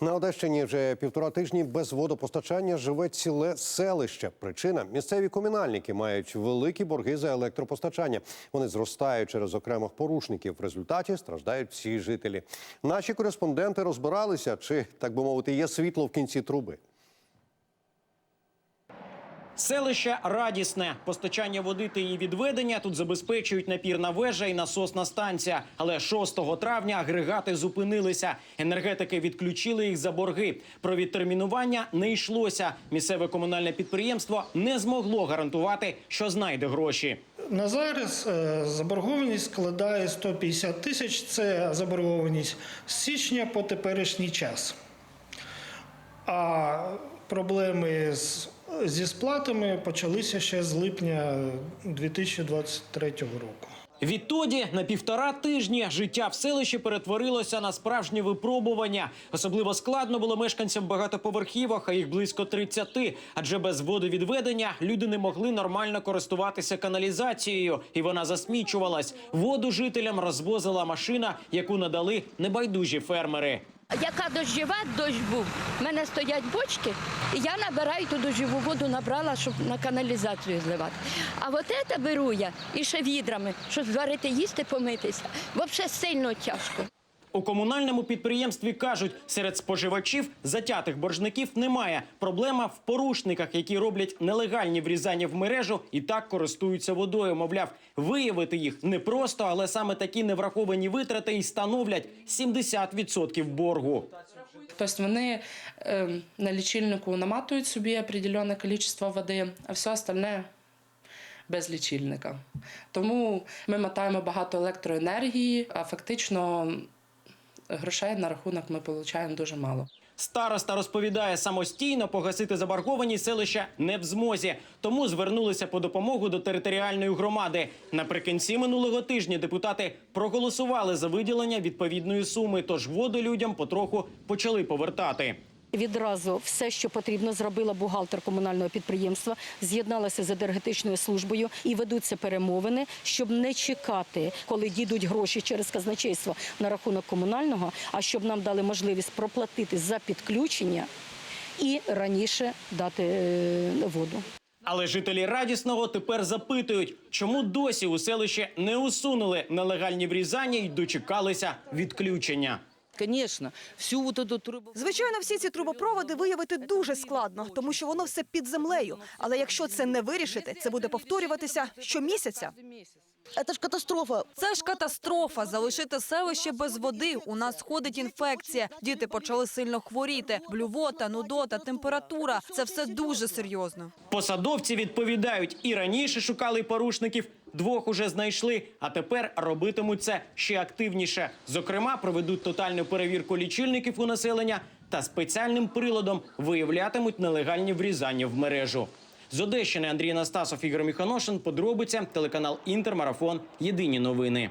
На Одещині вже півтора тижні без водопостачання живе ціле селище. Причина місцеві комунальники мають великі борги за електропостачання. Вони зростають через окремих порушників. В результаті страждають всі жителі. Наші кореспонденти розбиралися, чи так би мовити, є світло в кінці труби. Селище радісне. Постачання води та її відведення тут забезпечують напірна вежа і насосна станція. Але 6 травня агрегати зупинилися. Енергетики відключили їх за борги. Про відтермінування не йшлося. Місцеве комунальне підприємство не змогло гарантувати, що знайде гроші. На зараз е, заборгованість складає 150 тисяч. Це заборгованість з січня по теперішній час. А проблеми з, зі сплатами почалися ще з липня 2023 року. Відтоді на півтора тижні життя в селищі перетворилося на справжнє випробування. Особливо складно було мешканцям багатоповерхівок, а їх близько 30. Адже без водовідведення люди не могли нормально користуватися каналізацією, і вона засмічувалась. Воду жителям розвозила машина, яку надали небайдужі фермери. Яка дощова, дощ був. У мене стоять бочки, і я набираю ту дощову воду, набрала, щоб на каналізацію зливати. А от це беру я і ще відрами, щоб зварити їсти, помитися. Взагалі сильно тяжко. У комунальному підприємстві кажуть, серед споживачів затятих боржників немає. Проблема в порушниках, які роблять нелегальні врізання в мережу і так користуються водою. Мовляв, виявити їх непросто, але саме такі невраховані витрати і становлять 70% боргу. Тобто вони е, на лічильнику наматують собі определенне кількість води, а все остальне без лічильника. Тому ми мотаємо багато електроенергії, а фактично грошей на рахунок ми отримуємо дуже мало. Староста розповідає, самостійно погасити заборгованість селища не в змозі, тому звернулися по допомогу до територіальної громади. Наприкінці минулого тижня депутати проголосували за виділення відповідної суми, тож воду людям потроху почали повертати. Відразу все, що потрібно, зробила бухгалтер комунального підприємства, з'єдналася з енергетичною службою і ведуться перемовини, щоб не чекати, коли дійдуть гроші через казначейство на рахунок комунального, а щоб нам дали можливість проплатити за підключення і раніше дати е, воду. Але жителі радісного тепер запитують, чому досі у селищі не усунули нелегальні врізання і дочекалися відключення. Конечно, всю вот эту трубу. Звичайно, всі ці трубопроводи виявити дуже складно, тому що воно все під землею. Але якщо це не вирішити, це буде повторюватися щомісяця. Это ж катастрофа. Це ж катастрофа. Залишити селище без води. У нас сходить інфекція. Діти почали сильно хворіти. Блювота, нудота, температура. Це все дуже серйозно. Посадовці відповідають, і раніше шукали порушників, двох уже знайшли, а тепер робитимуть це ще активніше. Зокрема, проведуть тотальну перевірку лічильників у населення та спеціальним приладом виявлятимуть нелегальні врізання в мережу. З Одещини Андрій Настасов, Ігор Міханошин. Подробиця телеканал Інтермарафон. Єдині новини.